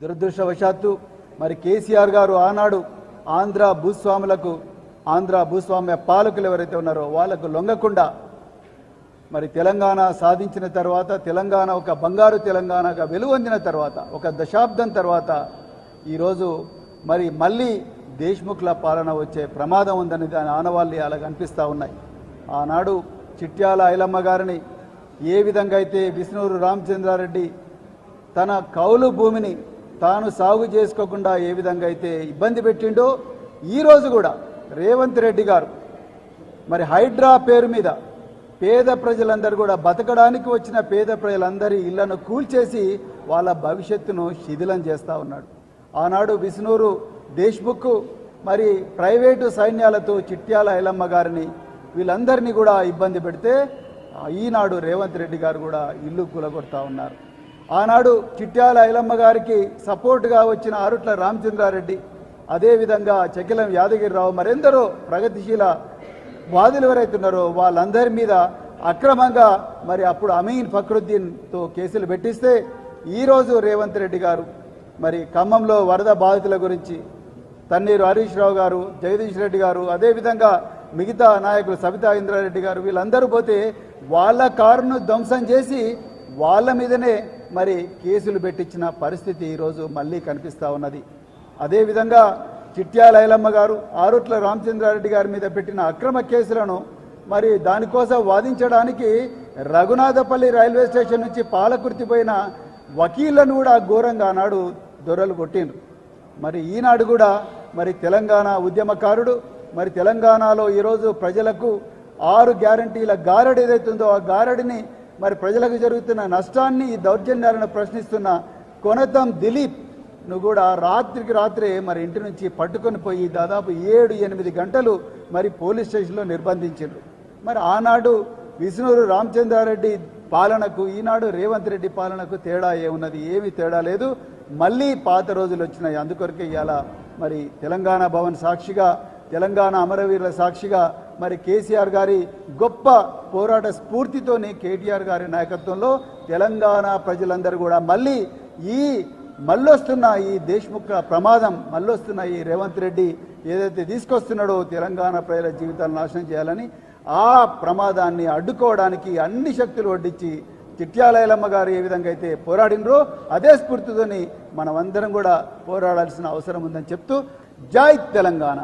దురదృష్టవశాత్తు మరి కేసీఆర్ గారు ఆనాడు ఆంధ్ర భూస్వాములకు ఆంధ్ర భూస్వామ్య పాలకులు ఎవరైతే ఉన్నారో వాళ్ళకు లొంగకుండా మరి తెలంగాణ సాధించిన తర్వాత తెలంగాణ ఒక బంగారు తెలంగాణగా వెలువొందిన తర్వాత ఒక దశాబ్దం తర్వాత ఈరోజు మరి మళ్ళీ దేశ్ముఖ్ల పాలన వచ్చే ప్రమాదం ఉందని దాని ఆనవాళ్ళు అలా కనిపిస్తూ ఉన్నాయి. ఆనాడు చిట్యాల ఐలమ్మ గారిని ఏ విధంగా అయితే విష్ణూరు రామచంద్రారెడ్డి తన కౌలు భూమిని తాను సాగు చేసుకోకుండా ఏ విధంగా అయితే ఇబ్బంది పెట్టిండో ఈరోజు కూడా రేవంత్ రెడ్డి గారు మరి హైడ్రా పేరు మీద పేద ప్రజలందరూ కూడా బతకడానికి వచ్చిన పేద ప్రజలందరి ఇళ్ళను కూల్చేసి వాళ్ళ భవిష్యత్తును శిథిలం చేస్తూ ఉన్నాడు. ఆనాడు విష్ణూరు దేశ్ముఖ్ మరి ప్రైవేటు సైన్యాలతో చిట్యాల ఐలమ్మ గారిని వీళ్ళందరినీ కూడా ఇబ్బంది పెడితే ఈనాడు రేవంత్ రెడ్డి గారు కూడా ఇల్లు కూలగొడతా ఉన్నారు. ఆనాడు చిట్యాల ఐలమ్మ గారికి సపోర్టుగా వచ్చిన ఆరుట్ల రామచంద్రారెడ్డి అదేవిధంగా చకిలం యాదగిరిరావు మరెందరో ప్రగతిశీల వాదులు వాళ్ళందరి మీద అక్రమంగా మరి అప్పుడు అమీన్ ఫక్రుద్దీన్తో కేసులు పెట్టిస్తే ఈరోజు రేవంత్ రెడ్డి గారు మరి ఖమ్మంలో వరద బాధితుల గురించి తన్నీరు హరీష్ రావు గారు జగదీష్ రెడ్డి గారు అదేవిధంగా మిగతా నాయకులు సబితా ఇంద్రారెడ్డి గారు వీళ్ళందరూ పోతే వాళ్ళ కారును ధ్వంసం చేసి వాళ్ళ మీదనే మరి కేసులు పెట్టించిన పరిస్థితి ఈరోజు మళ్ళీ కనిపిస్తూ ఉన్నది. అదేవిధంగా చిట్యాల ఐలమ్మ గారు ఆరుట్ల రామచంద్రారెడ్డి గారి మీద పెట్టిన అక్రమ కేసులను మరి దానికోసం వాదించడానికి రఘునాథపల్లి రైల్వే స్టేషన్ నుంచి పాలకుర్తి పోయిన వకీళ్ళను కూడా ఘోరంగా నాడు దొరలు కొట్టిండ్రు. మరి ఈనాడు కూడా మరి తెలంగాణ ఉద్యమకారుడు మరి తెలంగాణలో ఈరోజు ప్రజలకు ఆరు గ్యారంటీల గారడి ఏదైతుందో ఆ గారడిని మరి ప్రజలకు జరుగుతున్న నష్టాన్ని ఈ దౌర్జన్యాలను ప్రశ్నిస్తున్న కొనతం దిలీప్ నువ్వు కూడా రాత్రికి రాత్రే మరి ఇంటి నుంచి పట్టుకొని పోయి దాదాపు ఏడు ఎనిమిది గంటలు మరి పోలీస్ స్టేషన్లో నిర్బంధించారు మరి ఆనాడు విష్ణూరు రామచంద్రారెడ్డి పాలనకు ఈనాడు రేవంత్ రెడ్డి పాలనకు తేడా ఏమున్నది ఏమీ తేడా లేదు. మళ్ళీ పాత రోజులు వచ్చినాయి. అందుకొరకే ఇవాళ మరి తెలంగాణ భవన్ సాక్షిగా తెలంగాణ అమరవీరుల సాక్షిగా మరి కేసీఆర్ గారి గొప్ప పోరాట స్ఫూర్తితోనే కేటీఆర్ గారి నాయకత్వంలో తెలంగాణ ప్రజలందరూ కూడా మళ్ళీ ఈ మళ్ళొస్తున్న ఈ దేశ్ముఖ ప్రమాదం మళ్ళొస్తున్న ఈ రేవంత్ రెడ్డి ఏదైతే తీసుకొస్తున్నాడో తెలంగాణ ప్రజల జీవితాలను నాశనం చేయాలని ఆ ప్రమాదాన్ని అడ్డుకోవడానికి అన్ని శక్తులు వడ్డించి చిట్యాలయలమ్మ గారు ఏ విధంగా అయితే పోరాడినరో అదే స్ఫూర్తితోని మనమందరం కూడా పోరాడాల్సిన అవసరం ఉందని చెప్తూ జై తెలంగాణ.